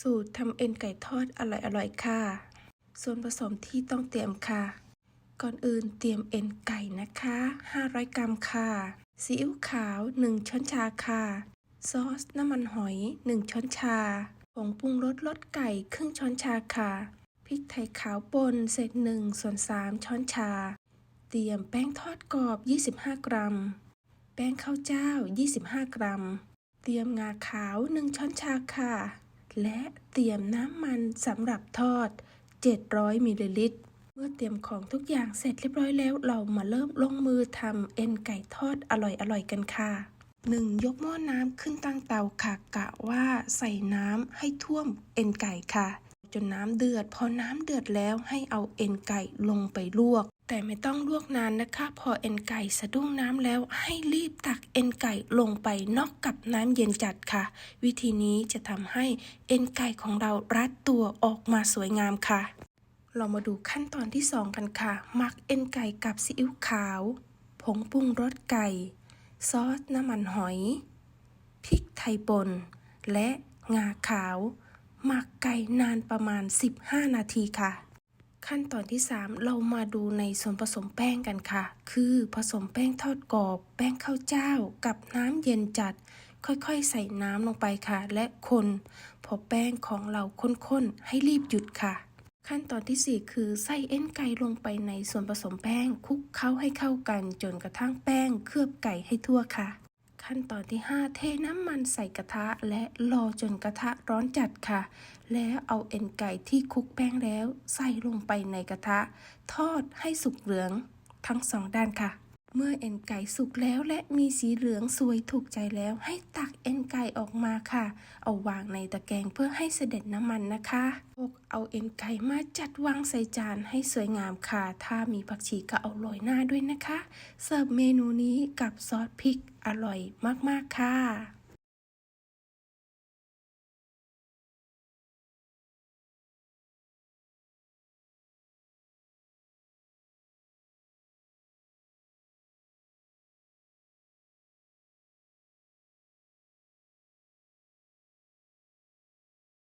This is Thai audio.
สูตรทำเอ็นไก่ทอดอร่อยๆค่ะ ส่วนผสมที่ต้องเตรียมค่ะ ก่อนอื่นเตรียมเอ็นไก่นะคะ 500 กรัมค่ะ ซีอิ๊วขาว 1 ช้อนชาค่ะ ซอสน้ำมันหอย 1 ช้อนชา ผงปรุงรสรสไก่ครึ่งช้อนชาค่ะ พริกไทยขาวป่นเศษ1ส่วน3ช้อนชา เตรียมแป้งทอดกรอบ 25 กรัม แป้งข้าวเจ้า 25 กรัม เตรียมงาขาว 1 ช้อนชาค่ะ และเตรียมน้ำมันสำหรับทอด 700มิลลิลิตร เมื่อเตรียมของทุกอย่างเสร็จเรียบร้อยแล้ว เรามาเริ่มลงมือทำเอ็นไก่ทอดอร่อยๆกันค่ะ 1. ยกหม้อน้ำขึ้นตั้งเตาค่ะ กะว่าใส่น้ำให้ท่วมเอ็นไก่ค่ะ จนน้ำเดือด พอน้ำเดือดแล้วให้เอาเอ็นไก่ลงไปลวก แต่ไม่ต้องลวกนานนะคะ พอเอ็นไก่สะดุ้งน้ำแล้วให้รีบตักเอ็นไก่ลงไปนอกกับน้ำเย็นจัดค่ะ วิธีนี้จะทำให้เอ็นไก่ของเรารัดตัวออกมาสวยงามค่ะ เรามาดูขั้นตอนที่ 2 กันค่ะหมักเอ็นไก่กับซีอิ๊วขาว ผงปรุงรสไก่ ซอสน้ำมันหอยพริกไทยป่นและงาขาว หมักไก่นานประมาณ 15 นาทีค่ะ ขั้นตอนที่ 3 เรามาดูในส่วนผสมแป้งกันค่ะ คือผสมแป้งทอดกรอบ แป้งข้าวเจ้า กับน้ำเย็นจัด ค่อยๆ ใส่น้ำลงไปค่ะ และคน พอแป้งของเราข้นๆ ให้รีบหยุดค่ะ ขั้นตอนที่ 4 คือใส่เอ็นไก่ลงไปในส่วนผสมแป้งคลุกเคล้าให้เข้ากัน จนกระทั่งแป้งเคลือบไก่ให้ทั่วค่ะ ขั้นตอนที่ 5 เทน้ำมันใส่กระทะและรอจนกระทะร้อนจัดค่ะ แล้วเอาเอ็นไก่ที่คลุกแป้งแล้ว ใส่ลงไปในกระทะ ทอดให้สุกเหลืองทั้งสองด้านค่ะ เมื่อเอ็นไก่สุกแล้วและมีสีเหลืองสวยถูกใจแล้วให้ตักเอ็นไก่ออกมาค่ะ เอาวางในตะแกรงเพื่อให้เสด็จน้ำมันนะคะพวกเอาเอ็นไก่มาจัดวางใส่จานให้สวยงามค่ะ ถ้ามีผักชีก็เอาโรยหน้าด้วยนะคะ เสิร์ฟเมนูนี้กับซอสพริกอร่อยมากๆค่ะ